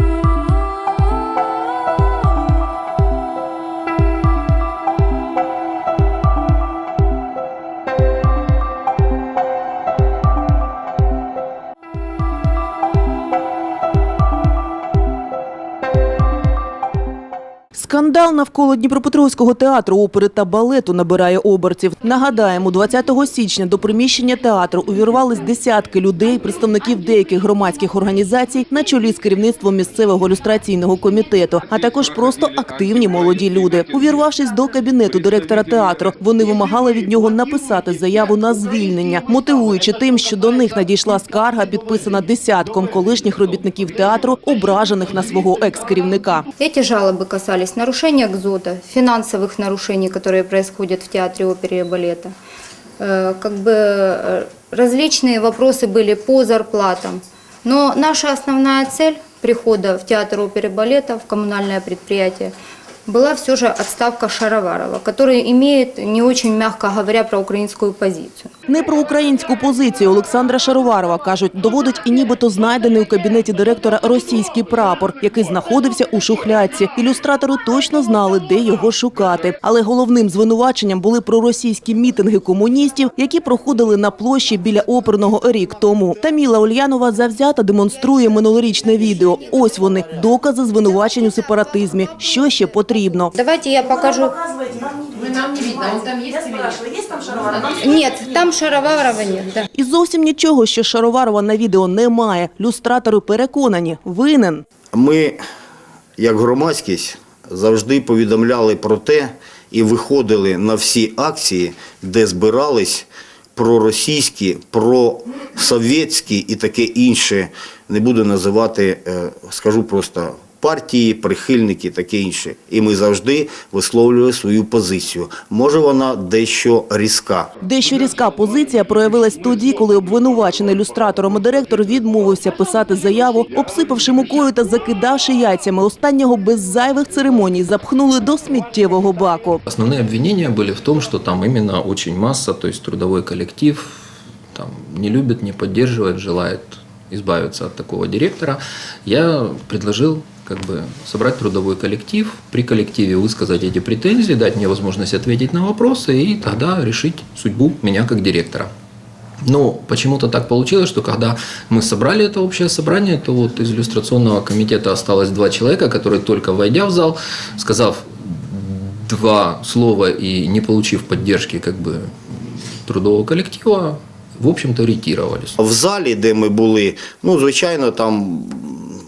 you. Скандал навколо Дніпропетровського театру опери та балету набирає обертів. Нагадаємо, 20 січня до приміщення театру увірвались десятки людей, представників деяких громадських організацій на чолі з керівництвом місцевого люстраційного комітету, а також просто активні молоді люди. Увірвавшись до кабінету директора театру, вони вимагали від нього написати заяву на звільнення, мотивуючи тим, що до них надійшла скарга, підписана десятком колишніх робітників театру, ображених на свого екс-керівника. Эти жалобы касались нарушения ГЗОТа, финансовых нарушений, которые происходят в театре оперы и балета. Э, Как бы э, различные вопросы были по зарплатам. Но наша основная цель прихода в театр оперы и балета, в коммунальное предприятие, была все же отставка Шароварова, который имеет не очень, мягко говоря, проукраинскую позицию. Не про українську позицію Олександра Шароварова, кажуть, доводить і нібито знайдений у кабінеті директора російський прапор, який знаходився у шухлядці. Ілюстратори точно знали, де його шукати. Але головним звинуваченням були проросійські мітинги комуністів, які проходили на площі біля оперного рік тому. Таміла Ульянова завзято демонструє минулорічне відео. Ось вони докази звинувачень у сепаратизмі. Що ще потрібно? Давайте я покажу. Нет, там Шароварова нет. Да. І зовсім нічого, що Шароварова на відео немає. Люстратори переконані, винен. Ми, як громадськість, завжди повідомляли про те і виходили на всі акції, де збирались проросійські, просовєтські і таке інше, не буду називати, е, скажу просто партії, прихильники, таке інше. І ми завжди висловлювали свою позицію. Може вона дещо різка. Дещо різка позиція проявилась тоді, коли обвинувачений люстратором і директор відмовився писати заяву, обсипавши мукою та закидавши яйцями. Останнього без зайвих церемоній запхнули до сміттєвого баку. Основные обвинения были в том, что там именно очень масса, то есть трудовой коллектив там, не любит, не поддерживает, желает избавиться от такого директора. Я предложил как бы собрать трудовой коллектив, при коллективе высказать эти претензии, дать мне возможность ответить на вопросы и тогда решить судьбу меня как директора. Но почему-то так получилось, что когда мы собрали это общее собрание, то вот из иллюстрационного комитета осталось два человека, которые только войдя в зал, сказав два слова и не получив поддержки как бы трудового коллектива, в общем-то ретировались. В залі, де ми були, ну, звичайно, там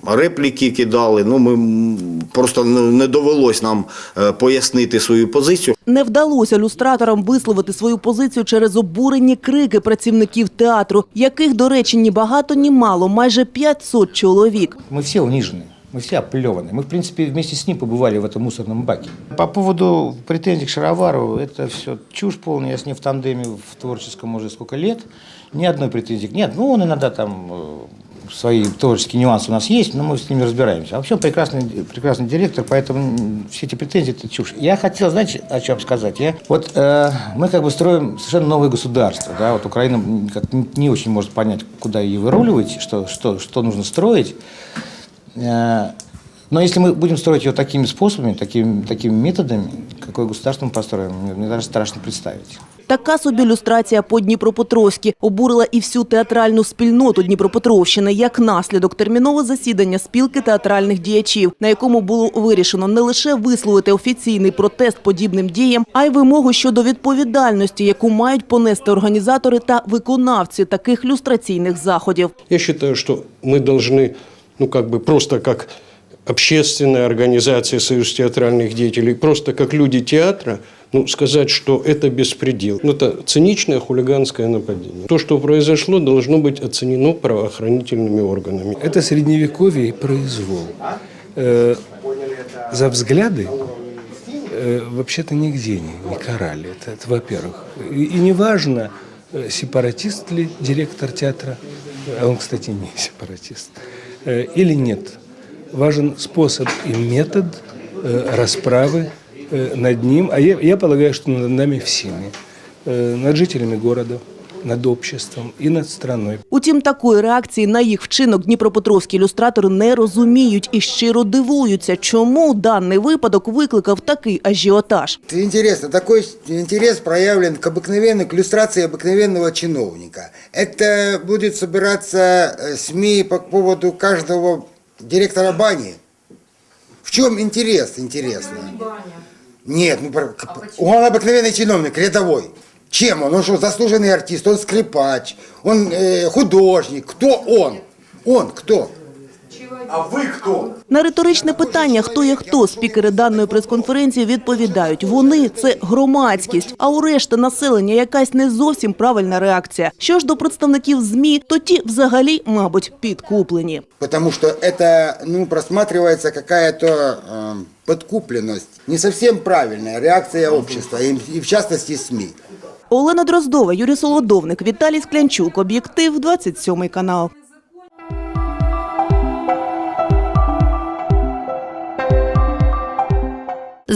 репліки кидали. Ну, ми м, просто не не довелось нам е, пояснити свою позицію. Не вдалося люстраторам висловити свою позицію через обурені крики працівників театру, яких, до речі, ні багато, ні мало, майже 500 чоловік. Мы все унижены, мы все оплеваны. Мы, в принципе, вместе с ним побывали в этом мусорном баке. По поводу претензий к Шаровару, это все чушь полная. Я с ним в тандеме в творческом уже сколько лет. Ни одной претензии. Нет, ну он иногда там э, свои творческие нюансы у нас есть, но мы с ними разбираемся. А вообще прекрасный, прекрасный директор, поэтому все эти претензии – это чушь. Я хотел, знаете, о чем сказать? Я, вот э, мы как бы строим совершенно новое государство. Да? Вот Украина как не очень может понять, куда ее выруливать, что, что, что нужно строить. Э, Но если мы будем строить ее такими способами, такими, такими методами, какое государство мы построим, мне, мне даже страшно представить. Така собі люстрація по Дніпропетровськи обурила і всю театральну спільноту Дніпропетровщини як наслідок термінове засідання спілки театральних діячів, на якому було вирішено не лише висловити офіційний протест подібним діям, а й вимогу щодо відповідальності, яку мають понести організатори та виконавці таких люстраційних заходів. Я считаю, что мы должны, ну как бы просто как общественная организация Союз театральных деятелей, просто как люди театра, ну, сказать, что это беспредел. Ну, Это циничное хулиганское нападение. То, что произошло, должно быть оценено правоохранительными органами. Это средневековье произвол. Э, за взгляды э, вообще-то нигде не, не карали. Это, это во-первых. И, и неважно, э, сепаратист ли директор театра, а он, кстати, не сепаратист, э, или нет. Важен способ и метод э, расправы э, над ним, а я, я полагаю, что над нами всеми, э, над жителями города, над обществом и над страной. Утім, такої реакції на їх вчинок дніпропетровські ілюстратори не розуміють і щиро дивуються, чому даний випадок викликав такий ажіотаж. Это Интересно, такой интерес проявлен к обыкновенной, к иллюстрации обыкновенного чиновника. Это будет собираться э, СМИ по поводу каждого директора бани. В чем интерес, интересно? Нет, ну про- к- он обыкновенный чиновник, рядовой. Чем он? Он что, заслуженный артист, он скрипач, он э, художник. Кто он? Он кто? А вы кто? На риторичне питання, хто є хто, спікери даної прес-конференції відповідають. Вони – це громадськість, а у решти населення якась не зовсім правильна реакція. Що ж до представників ЗМІ, то ті взагалі, мабуть, підкуплені. Потому что это, ну, просматривается какая-то э, подкупленность, не совсем правильная реакция общества, и, и в частности СМИ. Олена Дроздова, Юрій Солодовник, Віталій Склянчук. Об'єктив, 27 канал.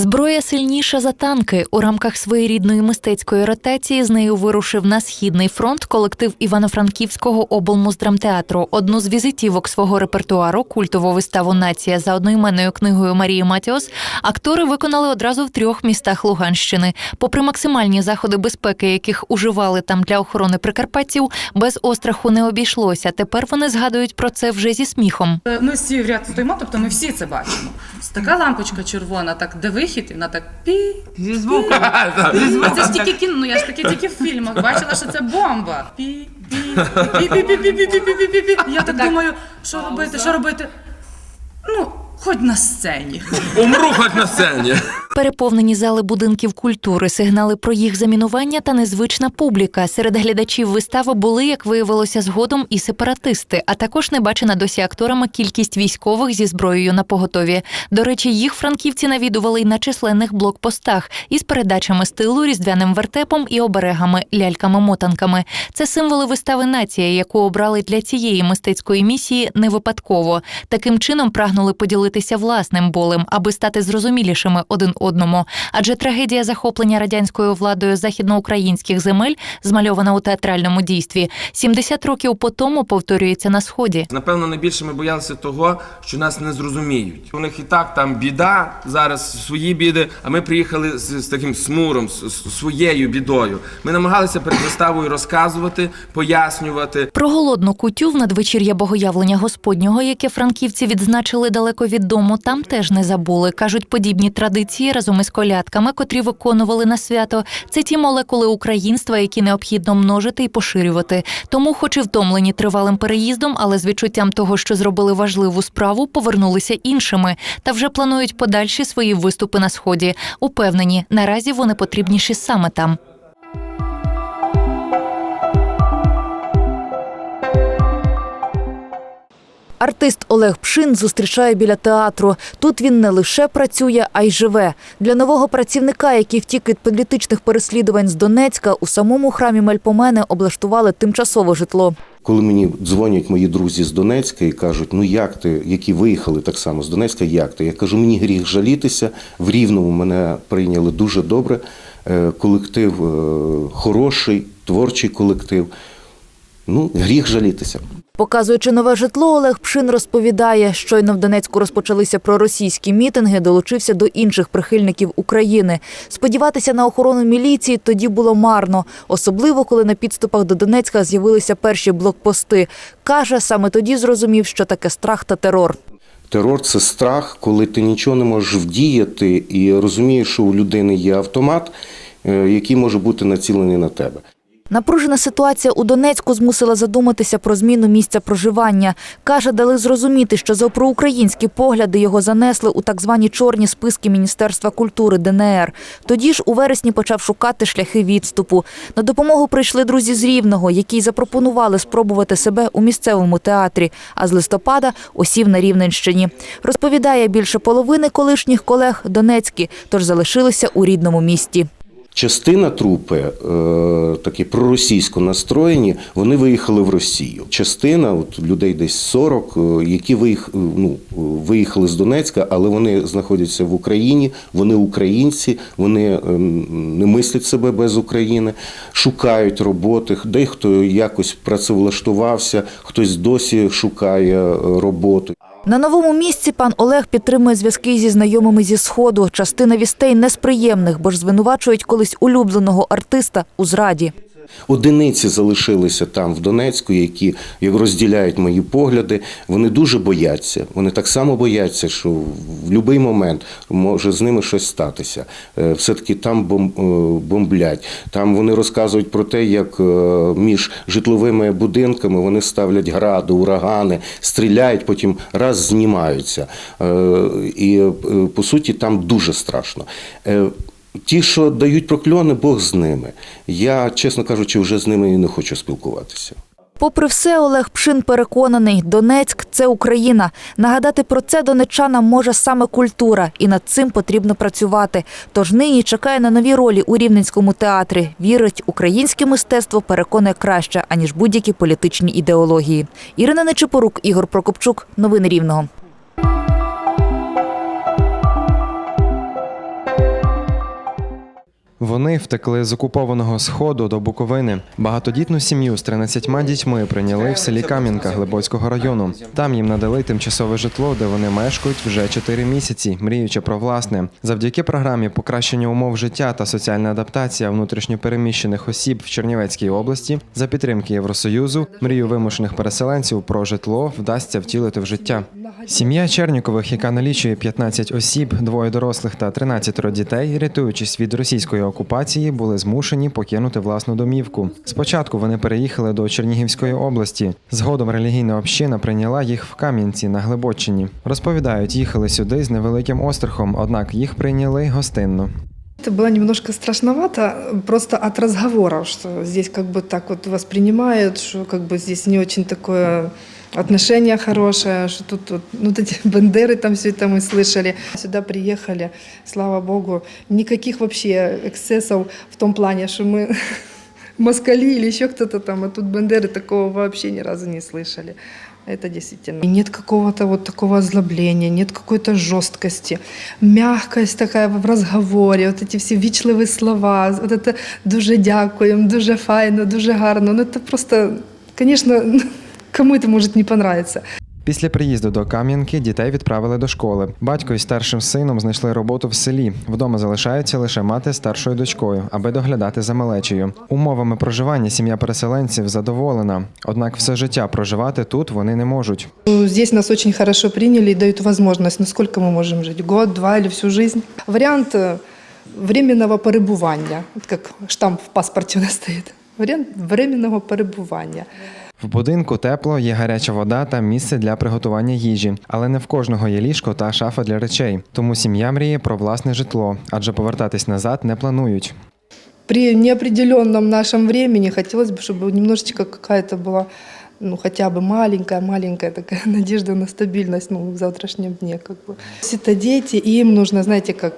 Зброя сильніша за танки. У рамках своєрідної мистецької ротації з нею вирушив на східний фронт колектив Івано-Франківського облмуздрамтеатру. Одну з візитівок свого репертуару культову виставу Нація за одноіменною книгою Марії Матіос актори виконали одразу в трьох містах Луганщини. Попри максимальні заходи безпеки, яких уживали там для охорони прикарпатців, без остраху не обійшлося. Тепер вони згадують про це вже зі сміхом. Е, Ми всі в ряд стоїмо, тобто ми всі це бачимо. Така лампочка червона, так де вихід, і вона так пі. Зі звуком. Це ж тільки кіно, ну я ж таке тільки в фільмах бачила, що це бомба. Пі, пі, пі, пі, пі, пі, пі, пі, пі, пі, пі. Я так думаю, що робити, що робити? Ну, хоч на сцені. Умру хоч на сцені. Переповнені зали будинків культури, сигнали про їх замінування та незвична публіка. Серед глядачів вистави були, як виявилося згодом, і сепаратисти, а також небачена досі акторами кількість військових зі зброєю на поготові. До речі, їх франківці навідували й на численних блокпостах із передачами стилу, різдвяним вертепом і оберегами, ляльками-мотанками. Це символи вистави нація, яку обрали для цієї мистецької місії не випадково. Таким чином прагнули поділитися власним болем, аби стати зрозумілішими один одному. Адже трагедія захоплення радянською владою західноукраїнських земель, змальована у театральному дійстві, 70 років по тому повторюється на сході. Напевно, найбільше ми боялися того, що нас не зрозуміють. У них і так там біда, зараз свої біди, а ми приїхали з, з таким смуром, з, з своєю бідою. Ми намагалися перед виставою розказувати, пояснювати. Про голодну кутю в надвечір'я богоявлення Господнього, яке франківці відзначили далеко від дому, там теж не забули. Кажуть, подібні традиції разом із колядками, котрі виконували на свято, це ті молекули українства, які необхідно множити і поширювати. Тому, хоч і втомлені тривалим переїздом, але з відчуттям того, що зробили важливу справу, повернулися іншими та вже планують подальші свої виступи на сході. Упевнені, наразі вони потрібніші саме там. Артист Олег Пшин зустрічає біля театру. Тут він не лише працює, а й живе. Для нового працівника, який втік від політичних переслідувань з Донецька, у самому храмі Мельпомени облаштували тимчасове житло. Коли мені дзвонять мої друзі з Донецька і кажуть, ну як ти, які виїхали так само з Донецька, як ти? Я кажу, мені гріх жалітися. В Рівному мене прийняли дуже добре. Е, Колектив е, хороший, творчий колектив. Ну, гріх жалітися. Показуючи нове житло, Олег Пшин розповідає, щойно в Донецьку розпочалися проросійські мітинги, долучився до інших прихильників України. Сподіватися на охорону міліції тоді було марно, особливо коли на підступах до Донецька з'явилися перші блокпости. Каже, саме тоді зрозумів, що таке страх та терор. Терор це страх, коли ти нічого не можеш вдіяти і розумієш, що у людини є автомат, е, який може бути націлений на тебе. Напружена ситуація у Донецьку змусила задуматися про зміну місця проживання. Каже, дали зрозуміти, що за проукраїнські погляди його занесли у так звані чорні списки Міністерства культури ДНР. Тоді ж у вересні почав шукати шляхи відступу. На допомогу прийшли друзі з Рівного, які й запропонували спробувати себе у місцевому театрі. А з листопада осів на Рівненщині. Розповідає, більше половини колишніх колег Донецькі, тож залишилися у рідному місті. Частина трупи, е, такі проросійсько настроєні, вони виїхали в Росію. Частина, от людей десь 40, е, які виїх, е, ну, виїхали з Донецька, але вони знаходяться в Україні, вони українці, вони е, не мислять себе без України, шукають роботи, дехто якось працевлаштувався, хтось досі шукає роботу. На новому місці пан Олег підтримує зв'язки зі знайомими зі сходу. Частина вістей несприємних, бо ж звинувачують колись улюбленого артиста у зраді. Одиниці залишилися там в Донецьку, які як розділяють мої погляди. Вони дуже бояться. Вони так само бояться, що в будь-який момент може з ними щось статися. Е, Все-таки там бом- е, бомблять. Там вони розказують про те, як е, між житловими будинками вони ставлять гради, урагани, стріляють, потім раз знімаються. І по суті там дуже страшно. Ті, що дають прокльони, Бог з ними. Я, чесно кажучи, вже з ними і не хочу спілкуватися. Попри все, Олег Пшин переконаний, Донецьк це Україна. Нагадати про це донеччанам може саме культура, і над цим потрібно працювати. Тож нині чекає на нові ролі у рівненському театрі. Вірить, українське мистецтво переконує краще аніж будь-які політичні ідеології. Ірина Нечипорук, Ігор Прокопчук. Новини Рівного. Вони втекли з окупованого сходу до Буковини. Багатодітну сім'ю з 13 дітьми прийняли в селі Кам'янка Глибоцького району. Там їм надали тимчасове житло, де вони мешкають вже 4 місяці, мріючи про власне. Завдяки програмі покращення умов життя та соціальна адаптація внутрішньопереміщених осіб в Чернівецькій області за підтримки Євросоюзу мрію вимушених переселенців про житло вдасться втілити в життя. Сім'я Чернікових, яка налічує 15 осіб, двоє дорослих та 13 дітей, рятуючись від російської окупації, були змушені покинути власну домівку. Спочатку вони переїхали до Чернігівської області. Згодом релігійна община прийняла їх в Кам'янці на Глибоччині. Розповідають, їхали сюди з невеликим острахом, однак їх прийняли гостинно. Это было немножко страшновато, просто от разговоров, что здесь как бы так вот воспринимают, что как бы здесь не очень такое отношение хорошее, что тут вот, ну, вот эти бандеры там все это мы слышали. Сюда приехали, слава богу, никаких вообще эксцессов в том плане, что мы москали или еще кто-то там, а тут бандеры такого вообще ни разу не слышали. Это действительно. И нет какого-то вот такого озлобления, нет какой-то жесткости, мягкость такая в разговоре, вот эти все вічливі слова, вот это дуже дякуємо, дуже файно, дуже гарно. Ну это просто, конечно, кому это может не понравиться. Після приїзду до Кам'янки дітей відправили до школи. Батько із старшим сином знайшли роботу в селі. Вдома залишається лише мати з старшою дочкою, аби доглядати за малечею. Умовами проживання сім'я переселенців задоволена. Однак все життя проживати тут вони не можуть. Ну, Здесь нас очень хорошо приняли и дают возможность, насколько мы можем жить, год, два или всю жизнь. Вариант э, временного перебування, от как штамп в паспорті у нас стоїть. Варіант временного перебування. В будинку тепло, є гаряча вода та місце для приготування їжі, але не в кожного є ліжко та шафа для речей. Тому сім'я мріє про власне житло, адже повертатись назад не планують. При неопределенном нашем времени хотелось бы, чтобы немножечко какая-то была, ну, хотя бы маленькая-маленькая такая надежда на стабильность, ну, в завтрашнем дне, как бы. Если это дети, и им нужно, знаете, как,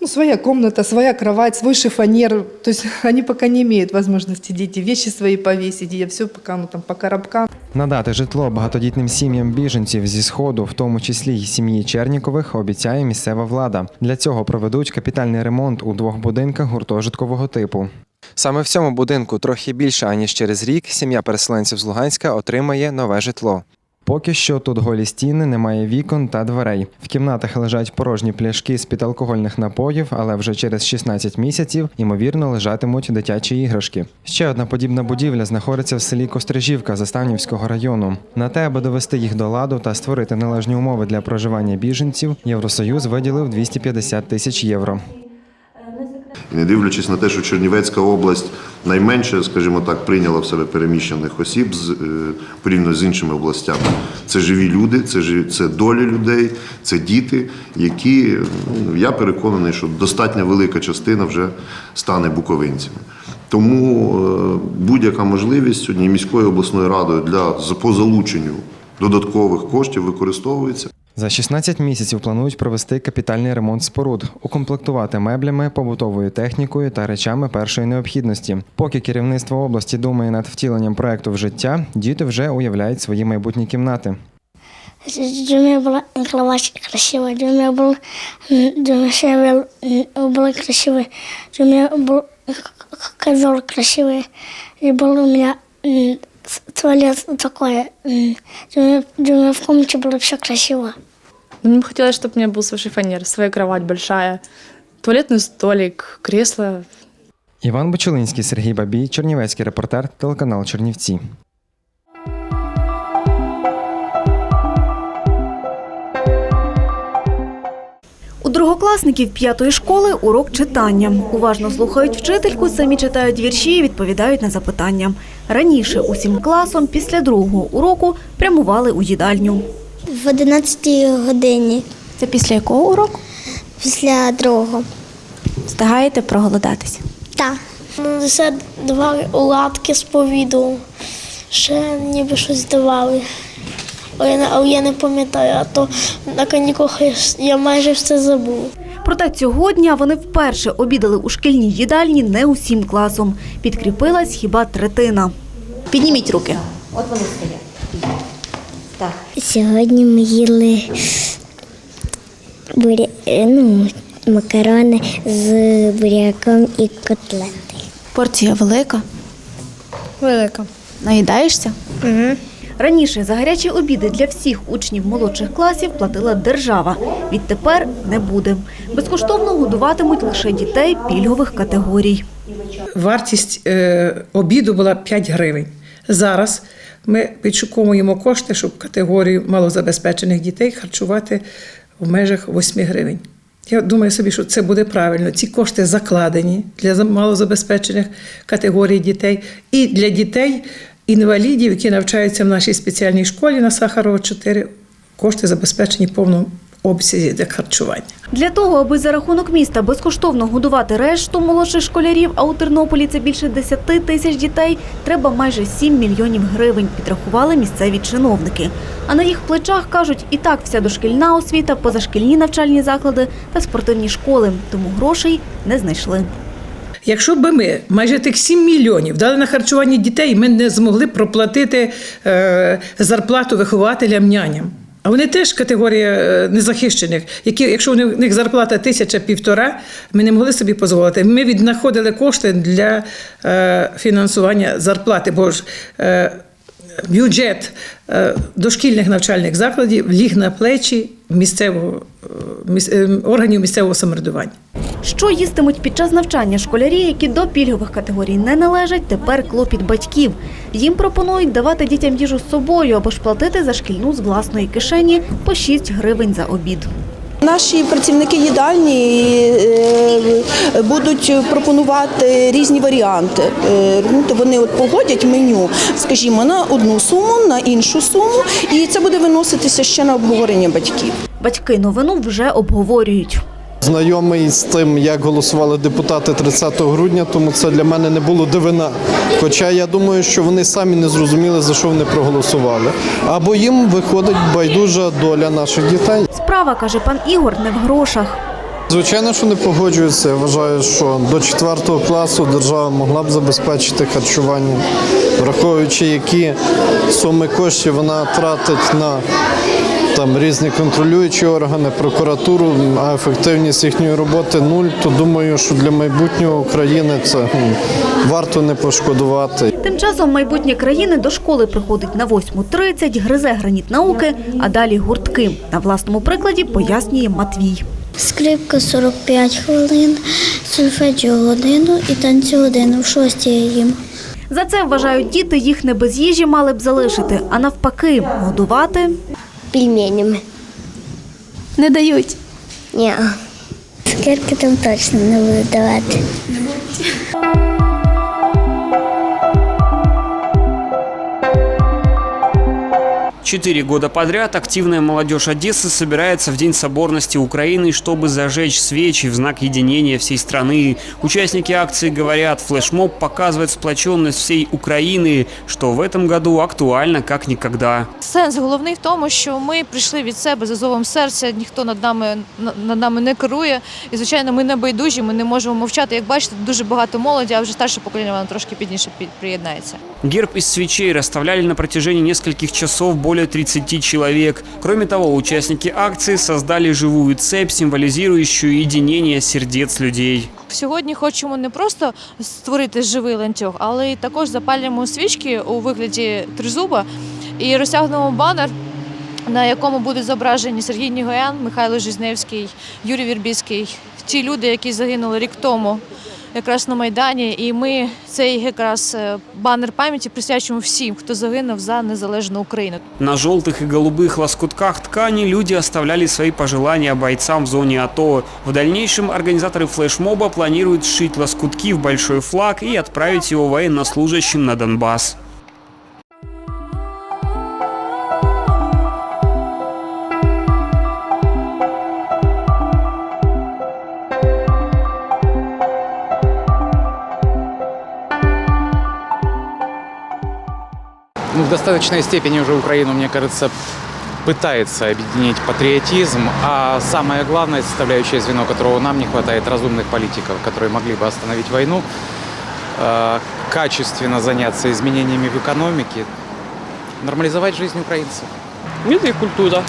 ну, своя комната, своя кровать, свой шифонер. То есть они пока не имеют возможности, дети, вещи свои повесить, и все пока, ну, там, по коробкам. Надати житло багатодітним сім'ям біженців зі сходу, в тому числі й сім'ї Чернікових, обіцяє місцева влада. Для цього проведуть капітальний ремонт у двох будинках гуртожиткового типу. Саме в цьому будинку трохи більше аніж через рік сім'я переселенців з Луганська отримає нове житло. Поки що тут голі стіни, немає вікон та дверей. В кімнатах лежать порожні пляшки з-під алкогольних напоїв, але вже через 16 місяців ймовірно лежатимуть дитячі іграшки. Ще одна подібна будівля знаходиться в селі Кострижівка Заставнівського району. На те, аби довести їх до ладу та створити належні умови для проживання біженців, Євросоюз виділив 250 тисяч євро. І не дивлячись на те, що Чернівецька область найменше, скажімо так, прийняла в себе переміщених осіб з, е, порівняно з іншими областями. Це живі люди, це, жи- це долі людей, це діти, які, ну, я переконаний, що достатньо велика частина вже стане буковинцями. Тому е, будь-яка можливість сьогодні міською обласною радою для по залученню додаткових коштів використовується. За 16 місяців планують провести капітальний ремонт споруд, укомплектувати меблями, побутовою технікою та речами першої необхідності. Поки керівництво області думає над втіленням проекту в життя, діти вже уявляють свої майбутні кімнати. Для меня была кровать красивая, для меня был, м, для меня был красивый, для меня был ковер красивый, и был у меня м, туалет такой, м, для меня, для меня в комнате было все красиво. Мне бы хотелось, чтобы у меня был свой шифонер, своя кровать большая, туалетный столик, кресло. Іван Бочелинський, Сергій Бабій, Чернівецький репортер, телеканал Чернівці. Другокласників п'ятої школи урок читання. Уважно слухають вчительку, самі читають вірші і відповідають на запитання. Раніше усім класом після другого уроку прямували у їдальню. В 11 годині. Це після якого уроку? Після другого. Встигаєте проголодатися? Так. Ну, Це давали оладки з повіду. Ще ніби щось давали. Але я, не- але я не пам'ятаю, а то на канікулах я, майже все забув. Проте цього дня вони вперше обідали у шкільній їдальні не усім класом. Підкріпилась хіба третина. Підніміть руки. От вони стоять. Так. Сьогодні ми їли буря... ну, макарони з буряком і котлети. Порція велика. Велика. Наїдаєшся? Угу. Раніше за гарячі обіди для всіх учнів молодших класів платила держава. Відтепер не буде. Безкоштовно годуватимуть лише дітей пільгових категорій. Вартість е, обіду була 5 гривень. Зараз ми підшуковуємо кошти, щоб категорію малозабезпечених дітей харчувати в межах 8 гривень. Я думаю собі, що це буде правильно. Ці кошти закладені для за- малозабезпечених категорій дітей і для дітей інвалідів, які навчаються в нашій спеціальній школі на Сахарова 4, кошти забезпечені повному обсязі для харчування. Для того, аби за рахунок міста безкоштовно годувати решту молодших школярів, а у Тернополі це більше 10 тисяч дітей, треба майже 7 мільйонів гривень, підрахували місцеві чиновники. А на їх плечах, кажуть, і так вся дошкільна освіта, позашкільні навчальні заклади та спортивні школи, тому грошей не знайшли. Якщо б ми майже тих 7 мільйонів дали на харчування дітей, ми не змогли проплатити е, зарплату вихователям няням. А вони теж категорія е, незахищених, які, якщо у них- зарплата тисяча півтора, ми не могли собі дозволити. Ми віднаходили кошти для е, фінансування зарплати, бо ж е, бюджет е, дошкільних навчальних закладів ліг на плечі місцевого е, е, органів місцевого самоврядування. Що їстимуть під час навчання школярі, які до пільгових категорій не належать, тепер клопіт батьків. Їм пропонують давати дітям їжу з собою або ж платити за шкільну з власної кишені по 6 гривень за обід. Наші працівники їдальні е, будуть пропонувати різні варіанти. Е, ну, Вони от погодять меню, скажімо, на одну суму, на іншу суму, і це буде виноситися ще на обговорення батьків. Батьки новину вже обговорюють. Знайомий з тим, як голосували депутати 30 грудня, тому це для мене не було дивина. Хоча я думаю, що вони самі не зрозуміли, за що вони проголосували. Або їм виходить байдужа доля наших дітей. Справа, каже пан Ігор, не в грошах. Звичайно, що не погоджуються. Я вважаю, що до 4 класу держава могла б забезпечити харчування, враховуючи, які суми коштів вона тратить на там різні контролюючі органи, прокуратуру, а ефективність їхньої роботи нуль, то думаю, що для майбутнього України це варто не пошкодувати. Тим часом майбутнє країни до школи приходить на 8.30, гризе граніт науки, а далі гуртки. На власному прикладі пояснює Матвій. Скрипка 45 хвилин, сольфеджіо годину і танці годину. В шостій їм. За це вважають діти, їх не без їжі мали б залишити, а навпаки, годувати Пельменями. не дають. Ні. Скільки там точно не будуть давати. Четыре года подряд активная молодежь Одессы собирается в День соборности Украины, чтобы зажечь свечи в знак единения всей страны. Участники акции говорят, флешмоб показывает сплоченность всей Украины, что в этом году актуально как никогда. Сенс головний в тому, що ми прийшли від себе за зовом серця, ніхто над нами на- над нами не керує. І звичайно, ми не байдужі, ми не можемо мовчати. Як бачите, дуже багато молоді, а вже старше покоління воно трошки пізніше під- приєднається. Герб из свечей расставляли на протяжении нескольких часов более 30 человек. Кроме того, участники акции создали живую цепь, символизирующую единение сердец людей. Сьогодні хочемо не просто створити живий ланцюг, але й також запалюємо свічки у вигляді тризуба і розтягнемо банер, на якому будуть зображені Сергій Нігоян, Михайло Жизневський, Юрій Вірбіський, ті люди, які загинули рік тому Якраз на Майдані, і ми цей якраз е, банер пам'яті присвячуємо всім, хто загинув за незалежну Україну. На желтых и голубых лоскутках ткани люди оставляли свои пожелания бойцам в зоне АТО. В дальнейшем организаторы флешмоба планируют сшить лоскутки в большой флаг и отправить его военнослужащим на Донбасс. В достаточной степени уже Украину, мне кажется, пытается объединить патриотизм, а самое главное составляющее звено, которого нам не хватает, разумных политиков, которые могли бы остановить войну, э, качественно заняться изменениями в экономике, нормализовать жизнь украинцев. Это и культура.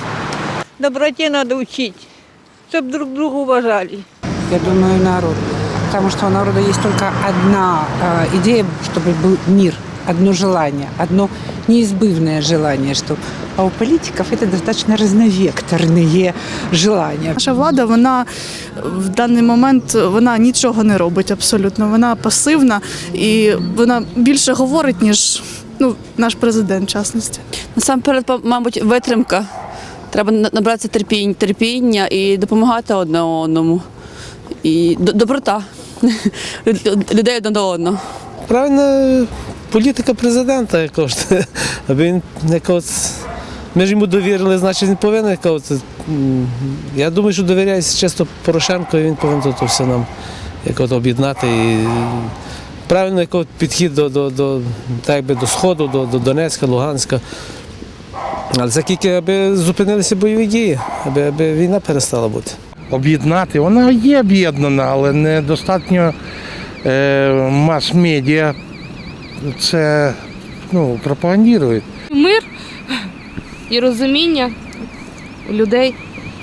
Доброте надо учить, чтобы друг друга уважали. Я думаю, народ. Потому что у народа есть только одна э, идея, чтобы был мир, одно желание, одно неизбывное желание, что а у политиков это достаточно разновекторные желания. Наша влада, вона в даний момент вона нічого не робить абсолютно. Вона пасивна і вона більше говорить, ніж ну, наш президент, в частності. Насамперед, па- мабуть, витримка. Треба на- набратися терпінь, терпіння і допомагати одне одному. І д- доброта Люд- людей одне до одного. Правильна політика президента якогось, аби він якось. Ми ж йому довірили, значить він повинен якось. м, Я думаю, що довіряється чисто Порошенко, і він повинен тут все нам якось об'єднати. І правильно якось підхід до, до, до, так якби до Сходу, до, до Донецька, Луганська. Але це тільки аби зупинилися бойові дії, аби, аби війна перестала бути. об'єднати. Вона є об'єднана, але недостатньо е, мас-медіа це ну, пропагандують. Мир і розуміння людей,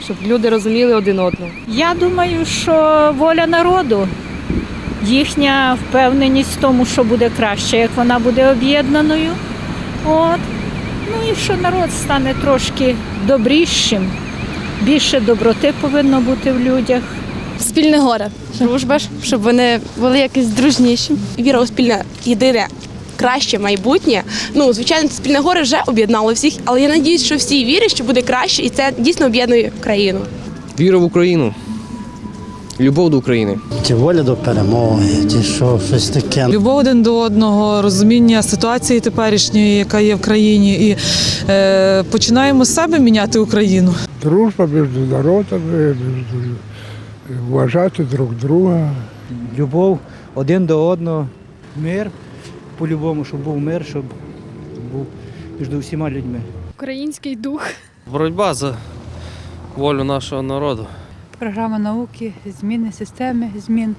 щоб люди розуміли один одного. Я думаю, що воля народу, їхня впевненість в тому, що буде краще, як вона буде об'єднаною. От. Ну і що народ стане трошки добрішим, більше доброти повинно бути в людях. Спільне горе, дружба ж, щоб вони були якось дружніші. Віра у спільне єдине краще майбутнє. Ну, звичайно, спільне горе вже об'єднало всіх, але я надіюсь, що всі вірять, що буде краще, і це дійсно об'єднує країну. Віра в Україну, любов до України. Чи воля до перемоги, чи що, щось таке. Любов один до одного, розуміння ситуації теперішньої, яка є в країні, і е, починаємо з себе міняти Україну. Дружба між народами, вважати друг друга. Любов один до одного, мир, по-любому, щоб був мир, щоб був між усіма людьми. Український дух. Боротьба за волю нашого народу. Програма науки, зміни системи, змін,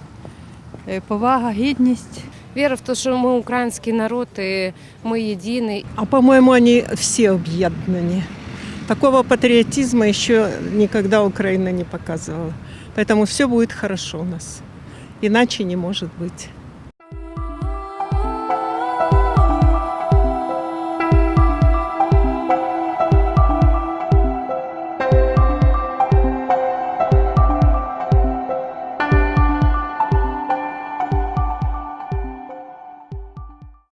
е, повага, гідність. Вера в то, что мы украинский народ и мы едины. А по-моему, они все объединены. Такого патриотизма еще никогда Украина не показывала. Поэтому все будет хорошо у нас. Иначе не может быть.